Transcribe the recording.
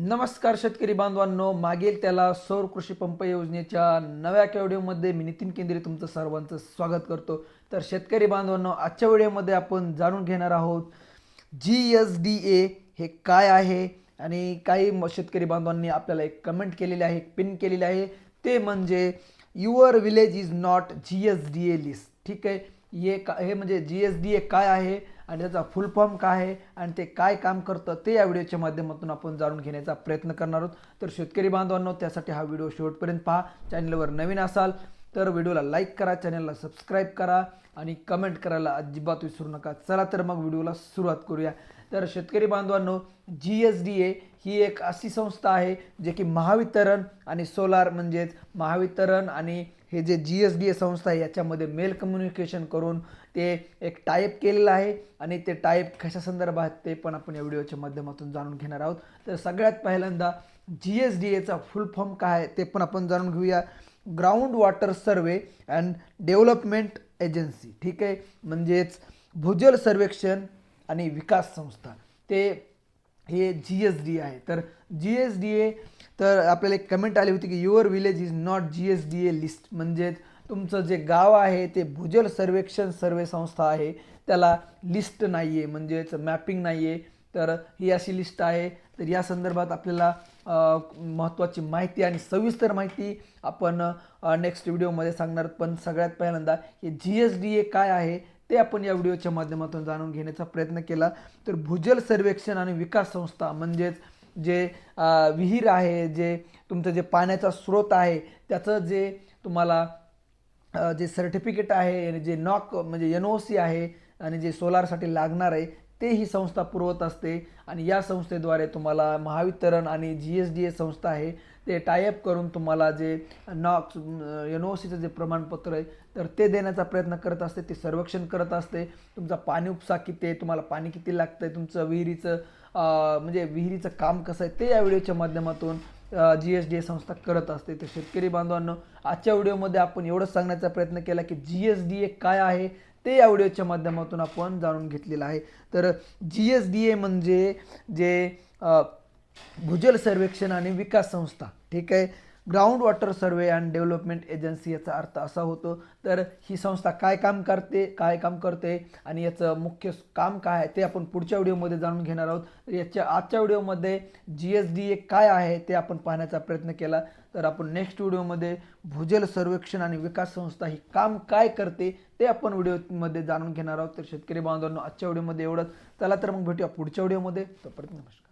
नमस्कार शेतकरी बांधवांनो मागील त्याला सौर कृषी पंप योजनेच्या नव्या व्हिडिओमध्ये मी नितीन केंद्रे तुमचं सर्वांचं स्वागत करतो. तर शेतकरी बांधवांनो आजच्या व्हिडिओमध्ये आपण जाणून घेणार आहोत जी एस डी ए हे काय आहे आणि काही म- शेतकरी बांधवांनी आपल्याला एक कमेंट केलेली आहे पिन केलेली आहे. ते म्हणजे your village is not G S D A list ठीक आहे? हे का हे म्हणजे जी एस डी ए काय आहे? आणि त्याचा फुल फॉर्म काय आहे आणि ते काय काम करतं ते या व्हिडिओच्या माध्यमातून आपण जाणून घेण्याचा प्रयत्न करणार आहोत. तर शेतकरी बांधवांनो त्यासाठी हा व्हिडिओ शेवटपर्यंत पहा. चॅनलवर नवीन असाल तर व्हिडिओला लाईक करा चॅनलला सबस्क्राईब करा आणि कमेंट करायला अजिबात विसरू नका. चला तर मग व्हिडिओला सुरुवात करूया. तर शेतकरी बांधवांनो जी एस डी ए ही एक अशी संस्था आहे जे की महावितरण आणि सोलार म्हणजेच महावितरण आणि हे जे जी एस डी ए संस्था आहे याच्यामध्ये मेल कम्युनिकेशन करून ते एक टाईप केलेलं आहे आणि ते टाईप कशा संदर्भात ते पण आपण या व्हिडिओच्या माध्यमातून जाणून घेणार आहोत. तर सगळ्यात पहिल्यांदा जी एस डी एचा फुल फॉर्म काय आहे ते पण आपण जाणून घेऊया. Ground water survey and development agency ठीक आहे? म्हणजेच भूजल सर्वेक्षण आणि विकास संस्था. ते हे जी एस डी आहे. तर जी एस डी ए तर आपल्याला एक कमेंट आली होती की your village is not G S D A list म्हणजेच तुमचं जे गाव आहे ते भूजल सर्वेक्षण सर्वे संस्था आहे. त्याला लिस्ट नाही आहे म्हणजेच मॅपिंग नाही आहे तर ही अशी लिस्ट आहे. तर या संदर्भात आपल्याला महत्त्वाची माहिती आणि सविस्तर माहिती आपण नेक्स्ट व्हिडिओमध्ये सांगणार पण सगळ्यात पहिल्यांदा हे जी एस डी ए काय आहे ते आपण या व्हिडिओच्या माध्यमातून जाणून घेण्याचा प्रयत्न केला. तर भूजल सर्वेक्षण आणि विकास संस्था म्हणजेच जे विहीर आहे जे तुमचं जे पाण्याचा स्रोत आहे त्याचं जे तुम्हाला जे सर्टिफिकेट आहे आणि जे नॉक म्हणजे एन ओ सी आहे आणि जे सोलारसाठी लागणार आहे ते ही संस्था पुरवत असते. आणि या संस्थेद्वारे तुम्हाला महावितरण आणि जी एस डी ए संस्था आहे ते टायअप करून तुम्हाला जे नॉक्स एन ओ सीचं जे प्रमाणपत्र आहे तर ते देण्याचा प्रयत्न करत असते ते सर्वेक्षण करत असते. तुमचा पाणी उपसा किती आहे तुम्हाला पाणी किती लागतं आहे तुमचं विहिरीचं म्हणजे विहिरीचं काम कसं आहे ते या व्हिडिओच्या माध्यमातून जी एस डी ए संस्था करत असते. तर शेतकरी बांधवांनो आजच्या व्हिडिओमध्ये आपण एवढंच सांगण्याचा प्रयत्न केला की जी एस डी ए काय आहे ते या व्हिडिओच्या माध्यमातून आपण जाणून घेतलेलं आहे. तर जी एस डी ए म्हणजे जे भूजल सर्वेक्षण आणि विकास संस्था ठीक आहे? Ground water survey and development agency याचा अर्थ असा होतो. तर ही संस्था काय काम करते काय काम करते आणि याचं मुख्य काम काय आहे ते आपण पुढच्या व्हिडिओमध्ये जाणून घेणार आहोत. तर याच्या आजच्या व्हिडिओमध्ये जी एस डी ए काय आहे ते आपण पाहण्याचा प्रयत्न केला. तर आपण नेक्स्ट व्हिडिओमध्ये भूजल सर्वेक्षण आणि विकास संस्था ही काम काय करते ते आपण व्हिडिओमध्ये जाणून घेणार आहोत. तर शेतकरी बांधवांनो आजच्या व्हिडिओमध्ये एवढंच. चला तर मग भेटूया पुढच्या व्हिडिओमध्ये. तोपर्यंत नमस्कार.